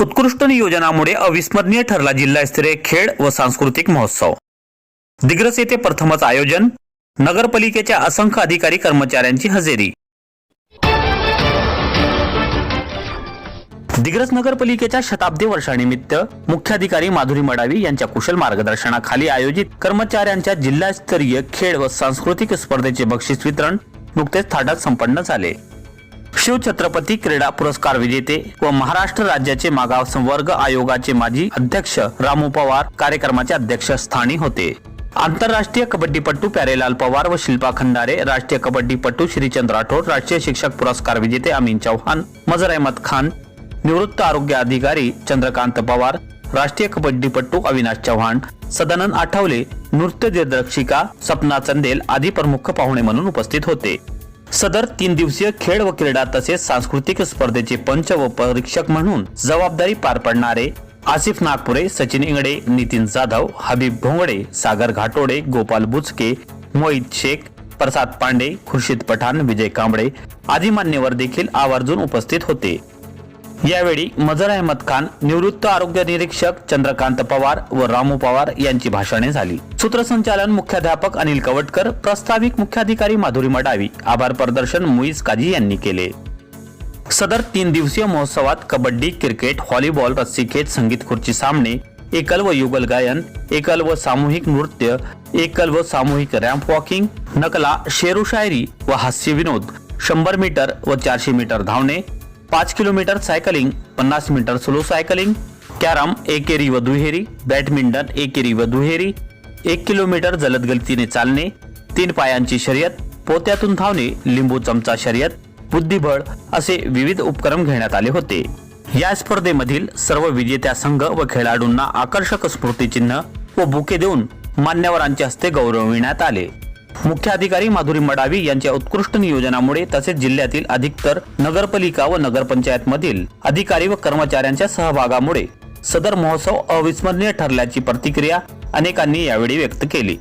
उत्कृष्ट नियोजनामुळे अविस्मरणीय ठरला जिल्हास्तरीय खेळ व सांस्कृतिक महोत्सव. दिग्रस येथे प्रथमच आयोजन नगरपालिकेच्या असंख्य अधिकारी कर्मचाऱ्यांची हजेरी. दिग्रस नगरपालिकेच्या शताब्दी वर्षानिमित्त मुख्याधिकारी माधुरी मडावी यांच्या कुशल मार्गदर्शनाखाली आयोजित कर्मचाऱ्यांच्या जिल्हास्तरीय खेळ व सांस्कृतिक स्पर्धेचे बक्षीस वितरण नुकतेच थाटात संपन्न झाले. शिवछत्रपती क्रीडा पुरस्कार विजेते व महाराष्ट्र राज्याचे मागाव संवर्ग आयोगाचे माजी अध्यक्ष रामू पवार कार्यक्रमाचे अध्यक्षस्थानी होते. आंतरराष्ट्रीय कबड्डीपटू प्यारेलाल पवार व शिल्पा खंडारे राष्ट्रीय कबड्डीपटू श्रीचंद राठोड राष्ट्रीय शिक्षक पुरस्कार विजेते अमीन चौहान मजर अहमद खान निवृत्त आरोग्य अधिकारी चंद्रकांत पवार राष्ट्रीय कबड्डीपटू अविनाश चव्हाण सदानंद आठवले नृत्य दिग्दर्शिका सपना चंदेल आदी प्रमुख पाहुणे म्हणून उपस्थित होते. सदर तीन दिवसीय खेळ व क्रीडा तसेच सांस्कृतिक स्पर्धेचे पंच व परीक्षक म्हणून जबाबदारी पार पाडणारे आसिफ नागपुरे सचिन इंगडे नितीन जाधव हबीब भोंगडे सागर घाटोडे गोपाल बुचके मोहित शेख प्रसाद पांडे खुर्शीद पठाण विजय कांबळे आदी मान्यवर देखील आवर्जून उपस्थित होते. यावेळी मजर अहमद खान निवृत्त आरोग्य निरीक्षक चंद्रकांत पवार व रामू पवार यांची भाषणे झाली. सूत्रसंचालन मुख्याध्यापक अनिल कवटकर प्रस्ताविक मुख्याधिकारी माधुरी मडावी आभार प्रदर्शन मुईज काजी यांनी केले. सदर तीन दिवसीय महोत्सवात कबड्डी क्रिकेट व्हॉलीबॉल रस्सीखेच संगीत खुर्ची सामने एकल व युगल गायन एकल व सामूहिक नृत्य एकल व सामूहिक रॅम्प वॉकिंग नकला शेरू शायरी व हास्य विनोद शंभर मीटर व चारशे मीटर धावणे पाच किलोमीटर सायकलिंग पन्नास मीटर स्लो सायकलिंग कॅरम एकेरी व दुहेरी बॅडमिंटन एकेरी व दुहेरी एक किलोमीटर जलद गतीने चालणे तीन पायांची शर्यत पोत्यातून धावणे लिंबू चमचा शर्यत बुद्धिबळ असे विविध उपक्रम घेण्यात आले होते. या स्पर्धेमधील सर्व विजेत्या संघ व खेळाडूंना आकर्षक स्मृतिचिन्ह व बुके देऊन मान्यवरांच्या हस्ते गौरविण्यात आले. मुख्याधिकारी माधुरी मडावी यांच्या उत्कृष्ट नियोजनामुळे तसेच जिल्ह्यातील अधिकतर नगरपालिका व नगरपंचायत मधील अधिकारी व कर्मचाऱ्यांच्या सहभागामुळे सदर महोत्सव अविस्मरणीय ठरल्याची प्रतिक्रिया अनेकांनी यावेळी व्यक्त केली.